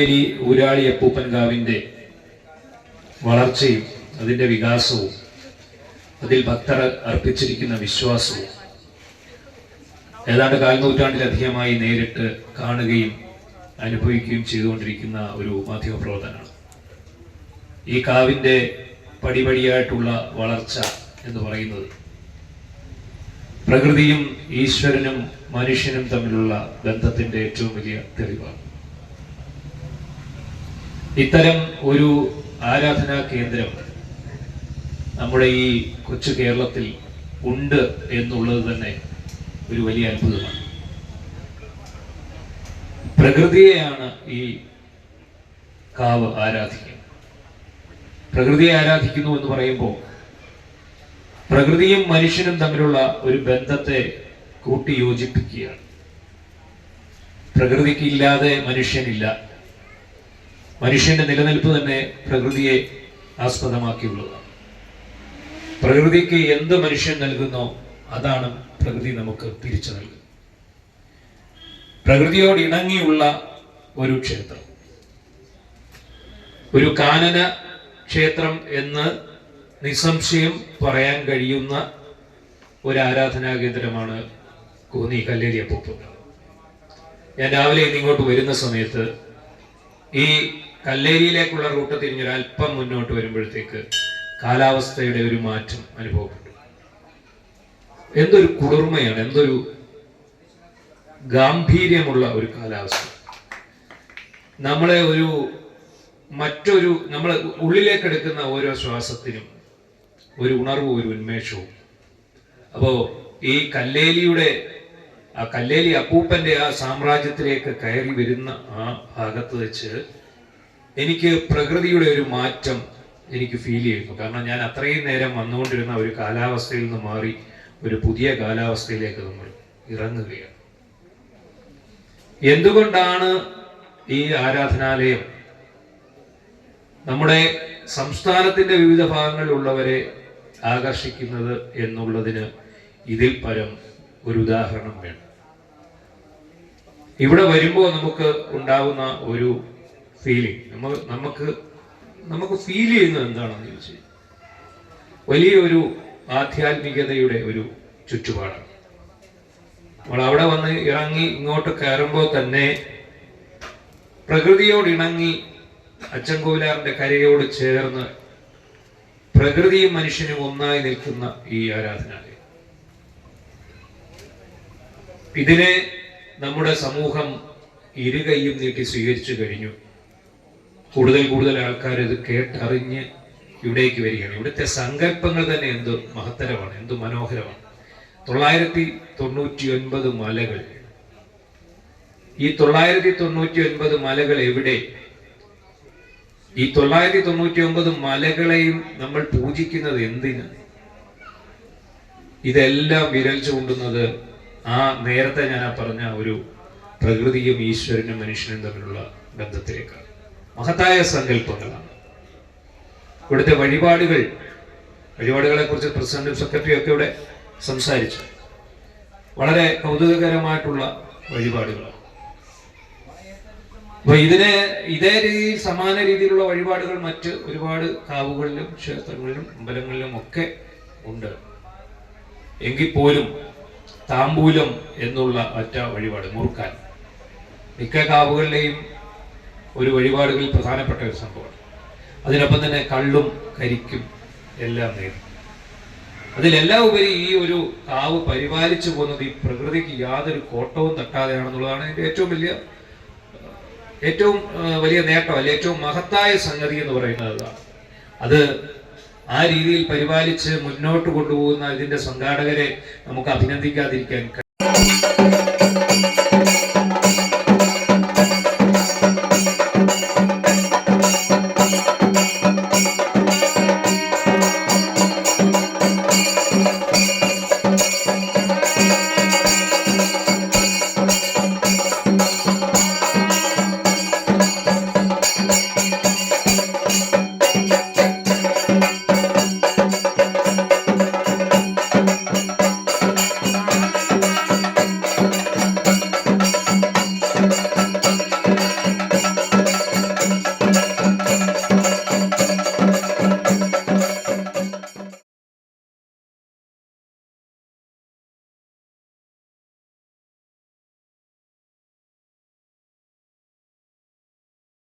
കല്ലേരി ഊരാളി അപ്പൂപ്പൻകാവിന്റെ വളർച്ചയും അതിന്റെ വികാസവും അതിൽ ഭക്തർ അർപ്പിച്ചിരിക്കുന്ന വിശ്വാസവും ഏതാണ്ട് കാൽനൂറ്റാണ്ടിലധികമായി നേരിട്ട് കാണുകയും അനുഭവിക്കുകയും ചെയ്തുകൊണ്ടിരിക്കുന്ന ഒരു മാധ്യമ പ്രവർത്തനമാണ് ഈ കാവിന്റെ പടിപടിയായിട്ടുള്ള വളർച്ച എന്ന് പറയുന്നത് പ്രകൃതിയും ഈശ്വരനും മനുഷ്യനും തമ്മിലുള്ള ബന്ധത്തിന്റെ ഏറ്റവും വലിയ തെളിവാണ്. ഇത്തരം ഒരു ആരാധനാ കേന്ദ്രം നമ്മുടെ ഈ കൊച്ചു കേരളത്തിൽ ഉണ്ട് എന്നുള്ളത് തന്നെ ഒരു വലിയ അത്ഭുതമാണ്. പ്രകൃതിയെയാണ് ഈ കാവ് ആരാധിക്കുന്നത്. പ്രകൃതിയെ ആരാധിക്കുന്നു എന്ന് പറയുമ്പോൾ പ്രകൃതിയും മനുഷ്യനും തമ്മിലുള്ള ഒരു ബന്ധത്തെ കൂട്ടിയോജിപ്പിക്കുകയാണ്. പ്രകൃതിക്കില്ലാതെ മനുഷ്യനില്ല. മനുഷ്യന്റെ നിലനിൽപ്പ് തന്നെ പ്രകൃതിയെ ആസ്പദമാക്കിയുള്ളതാണ്. പ്രകൃതിക്ക് എന്ത് മനുഷ്യൻ നൽകുന്നോ അതാണ് പ്രകൃതി നമുക്ക് തിരിച്ചു നൽകുന്നത്. പ്രകൃതിയോട് ഇണങ്ങിയുള്ള ഒരു ക്ഷേത്രം. ഒരു കാനന ക്ഷേത്രം എന്ന് നിസ്സംശയം പറയാൻ കഴിയുന്ന ഒരു ആരാധനാ കേന്ദ്രമാണ് കോന്നി കല്ലേരി അപ്പൂപ്പ് ഞാൻ രാവിലെ ഇന്നിങ്ങോട്ട് വരുന്ന സമയത്ത് ഈ കല്ലേരിയിലേക്കുള്ള റൂട്ട് തിരിഞ്ഞൊരു അല്പം മുന്നോട്ട് വരുമ്പോഴത്തേക്ക് കാലാവസ്ഥയുടെ ഒരു മാറ്റം അനുഭവപ്പെട്ടു. എന്തൊരു കുളിർമയാണ് എന്തൊരു ഗാംഭീര്യമുള്ള ഒരു കാലാവസ്ഥ. നമ്മളെ ഒരു മറ്റൊരു നമ്മൾ ഉള്ളിലേക്ക് എടുക്കുന്ന ഓരോ ശ്വാസത്തിനും ഒരു ഉണർവും ഒരു ഉന്മേഷവും. അപ്പോ ഈ കല്ലേലിയുടെ ആ കല്ലേലി അപ്പൂപ്പന്റെ ആ സാമ്രാജ്യത്തിലേക്ക് കയറി വരുന്ന ആ ഭാഗത്ത് വെച്ച് എനിക്ക് പ്രകൃതിയുടെ ഒരു മാറ്റം എനിക്ക് ഫീൽ ചെയ്യുന്നു കാരണം ഞാൻ അത്രയും നേരം വന്നുകൊണ്ടിരുന്ന ഒരു കാലാവസ്ഥയിൽ നിന്ന് മാറി ഒരു പുതിയ കാലാവസ്ഥയിലേക്ക് നമ്മൾ ഇറങ്ങുകയാണ്. എന്തുകൊണ്ടാണ് ഈ ആരാധനാലയം നമ്മുടെ സംസ്ഥാനത്തിന്റെ വിവിധ ഭാഗങ്ങളിലുള്ളവരെ ആകർഷിക്കുന്നത് എന്നുള്ളതിന് ഇതിൽ പരം ഒരു ഉദാഹരണം വേണം. ഇവിടെ വരുമ്പോൾ നമുക്ക് ഉണ്ടാകുന്ന ഒരു ഫീലിംഗ് നമ്മൾ നമുക്ക് നമുക്ക് ഫീൽ ചെയ്യുന്നത് എന്താണെന്ന് ചോദിച്ചു വലിയൊരു ആധ്യാത്മികതയുടെ ഒരു ചുറ്റുപാടാണ്. നമ്മൾ അവിടെ വന്ന് ഇറങ്ങി ഇങ്ങോട്ട് കയറുമ്പോൾ തന്നെ പ്രകൃതിയോട് ഇണങ്ങി അച്ചൻകോവിലാറിന്റെ കരയോട് ചേർന്ന് പ്രകൃതിയും മനുഷ്യനും ഒന്നായി നിൽക്കുന്ന ഈ ആരാധനാലയം. ഇതിനെ നമ്മുടെ സമൂഹം ഇരുകൈയും നീട്ടി സ്വീകരിച്ചു കഴിഞ്ഞു. കൂടുതൽ കൂടുതൽ ആൾക്കാർ ഇത് കേട്ടറിഞ്ഞ് ഇവിടേക്ക് വരികയാണ്. ഇവിടുത്തെ സങ്കല്പങ്ങൾ തന്നെ എന്ത് മഹത്തരമാണ് എന്ത് മനോഹരമാണ്. തൊള്ളായിരത്തി തൊണ്ണൂറ്റി ഒൻപത് മലകൾ. ഈ തൊള്ളായിരത്തി തൊണ്ണൂറ്റി ഒൻപത് മലകൾ എവിടെ? ഈ തൊള്ളായിരത്തി തൊണ്ണൂറ്റി ഒമ്പത് മലകളെയും നമ്മൾ പൂജിക്കുന്നത് എന്തിന്? ഇതെല്ലാം വിരൽ ചൂണ്ടുന്നത് ആ നേരത്തെ ഞാൻ ആ പറഞ്ഞ ഒരു പ്രകൃതിയും ഈശ്വരനും മനുഷ്യനും തമ്മിലുള്ള ബന്ധത്തിലേക്കാണ്. മഹത്തായ സങ്കല്പങ്ങളാണ്. ഇവിടുത്തെ വഴിപാടുകൾ വഴിപാടുകളെ കുറിച്ച് പ്രസിഡന്റും സെക്രട്ടറിയും ഒക്കെ ഇവിടെ സംസാരിച്ചു. വളരെ കൗതുകകരമായിട്ടുള്ള വഴിപാടുകളാണ്. അപ്പൊ ഇതിന് ഇതേ രീതിയിൽ സമാന രീതിയിലുള്ള വഴിപാടുകൾ മറ്റ് ഒരുപാട് കാവുകളിലും ക്ഷേത്രങ്ങളിലും അമ്പലങ്ങളിലും ഒക്കെ ഉണ്ട്. എങ്കിൽ പോലും താമ്പൂലം എന്നുള്ള ഒറ്റ വഴിപാട് മുറുക്കാൻ. മിക്ക കാവുകളിലെയും ഒരു വഴിപാടുകളിൽ പ്രധാനപ്പെട്ട ഒരു സംഭവമാണ്. അതിനൊപ്പം തന്നെ കള്ളും കരിക്കും എല്ലാം നേരും അതിലെല്ലാം ഉപരി ഈ ഒരു കാവ് പരിപാലിച്ചു പോകുന്നത് ഈ പ്രകൃതിക്ക് യാതൊരു കോട്ടവും തട്ടാതെയാണെന്നുള്ളതാണ് എന്റെ ഏറ്റവും വലിയ ഏറ്റവും വലിയ നേട്ടം അല്ലെ ഏറ്റവും മഹത്തായ സംഗതി എന്ന് പറയുന്നത് അത് ആ രീതിയിൽ പരിപാലിച്ച് മുന്നോട്ട് കൊണ്ടുപോകുന്ന ഇതിന്റെ സംഘാടകരെ നമുക്ക് അഭിനന്ദിക്കാതിരിക്കാൻ കഴിയില്ല.